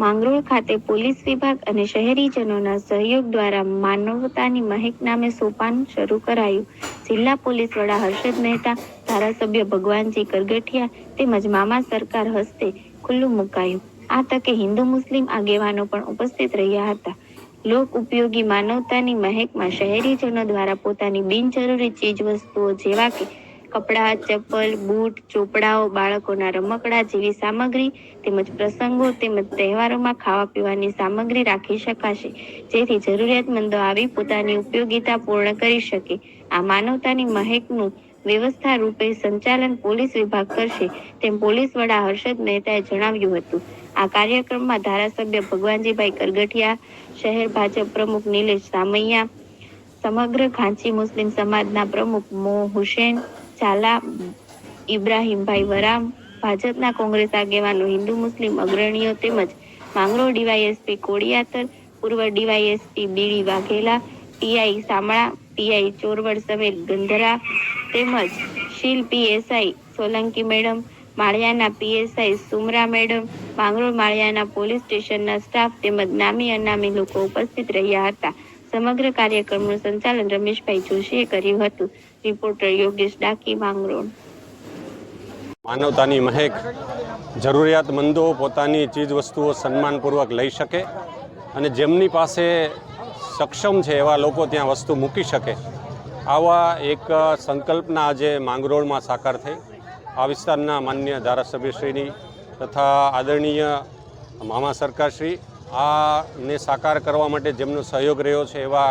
માંગરોળ ખાતે પોલીસ વિભાગ અને શહેરીજનોના સહયોગ દ્વારા માનવતાની મહેક નામે સોપાન શરૂ કરાયું. જિલ્લા પોલીસ વડા હર્ષદ મહેતા, ધારાસભ્ય ભગવાનજી કરગઠિયા તેમજ મામા સરકાર હસ્તે ખુલ્લું મુકાયું. આ તકે હિન્દુ મુસ્લિમ આગેવાનો પણ ઉપસ્થિત રહ્યા હતા. લોક ઉપયોગી માનવતાની મહેકમાં શહેરીજનો દ્વારા પોતાની બિનજરૂરી ચીજ વસ્તુઓ જેવા કે કપડાં, ચપ્પલ, બૂટ, ચોપડાઓ, બાળકોના રમકડા જેવી સામગ્રી તેમજ પ્રસંગો તેમજ તહેવારોમાં ખાવા પીવાની સામગ્રી રાખી શકાશે. જેથી જરૂરિયાતમંદો આવી પોતાની ઉપયોગિતા પૂર્ણ કરી શકે. આ માનવતાની મહેકનું વ્યવસ્થા રૂપે સંચાલન પોલીસ વિભાગ કરશે તેમ પોલીસ વડા હર્ષદ મહેતાએ જણાવ્યું હતું. આ કાર્યક્રમમાં ધારાસભ્ય ભગવાનજીભાઈ કરગઠિયા, શહેર ભાજપ પ્રમુખ નિલેશ સામૈયા, સમગ્ર ખાંચી મુસ્લિમ સમાજના પ્રમુખ મો હુસેન ઝાલા, ઇબ્રાહીમભાઈ વરામ, ભાજપના કોંગ્રેસ આગેવાનો, હિન્દુ, મુસ્લિમ અગ્રણીઓ તેમજ માંગરોળ ડીવાયએસપી કોડિયાતર પૂર્વ DYSP B D Vaghela, PI Samala, PI Chorvad સમેત ગંધરા તેમજ શીલ પીએસઆઈ સોલંકી મેડમ, માળિયાના પીએસઆઈ સુમરા મેડમ, માંગરોળ માળિયાના પોલીસ સ્ટેશનના સ્ટાફ તેમજ નામી અનામી લોકો ઉપસ્થિત રહ્યા હતા. સમગ્ર કાર્યક્રમનું સંચાલન રમેશભાઈ જોશીએ કર્યું હતું. રિપોર્ટર યોગેશ ડાકી માંગરોળ. માનવતાની મહેક જરૂરિયાતમંદો પોતાની ચીજ વસ્તુઓ સન્માનપૂર્વક લઈ શકે અને જેમની પાસે સક્ષમ છે એવા લોકો ત્યાં વસ્તુ મૂકી શકે. આવા એક સંકલ્પના આજે માંગરોળમાં સાકાર થઈ. આ વિસ્તારના માન્ય ધારાસભ્યશ્રીની તથા આદરણીય મામા સરકારશ્રી, આને સાકાર કરવા માટે જેમનો સહયોગ રહ્યો છે એવા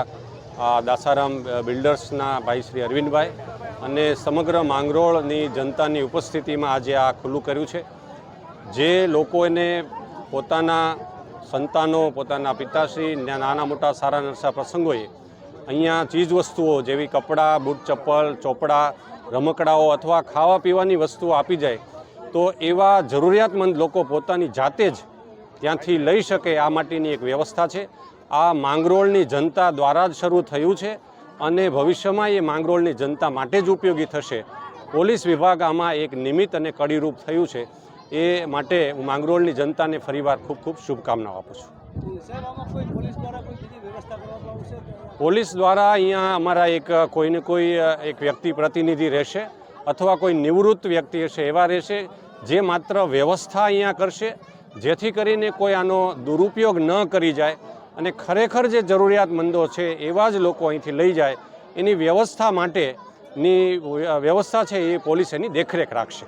દાસારામ બિલ્ડર્સના ભાઈ શ્રી અરવિંદભાઈ અને સમગ્ર માંગરોળની જનતાની ઉપસ્થિતિમાં આજે આ ખુલ્લું કર્યું છે. જે લોકોને પોતાના સંતાનો, પોતાના પિતાશ્રી નાના મોટા સારા નરસા પ્રસંગોએ અહીંયા ચીજ વસ્તુઓ જેવી કપડાં, બૂટ, ચપ્પલ, ચોપડા, રમકડાઓ અથવા ખાવા પીવાની વસ્તુઓ આપી જાય, તો એવા જરૂરિયાતમંદ લોકો પોતાની જાતે જ ત્યાંથી લઈ શકે આ માટેની એક વ્યવસ્થા છે. આ માંગરોળની જનતા દ્વારા જ શરૂ થયું છે અને ભવિષ્યમાં એ માંગરોળની જનતા માટે જ ઉપયોગી થશે. પોલીસ વિભાગ આમાં એક નિમિત્ત અને કડીરૂપ થયું છે. એ માટે હું માંગરોળની જનતાને ફરીવાર ખૂબ ખૂબ શુભકામનાઓ આપું છું. પોલીસ દ્વારા અહીંયા અમારા એક કોઈને કોઈ એક વ્યક્તિ પ્રતિનિધિ રહેશે અથવા કોઈ નિવૃત્ત વ્યક્તિ હશે એવા રહેશે જે માત્ર વ્યવસ્થા અહીંયા કરશે જેથી કરીને કોઈ આનો દુરુપયોગ ન કરી જાય અને ખરેખર જે જરૂરિયાતમંદો છે, એવા જ લોકો અહીંથી લઈ જાય. એની વ્યવસ્થા માટેની વ્યવસ્થા છે એ પોલીસ એની દેખરેખ રાખશે.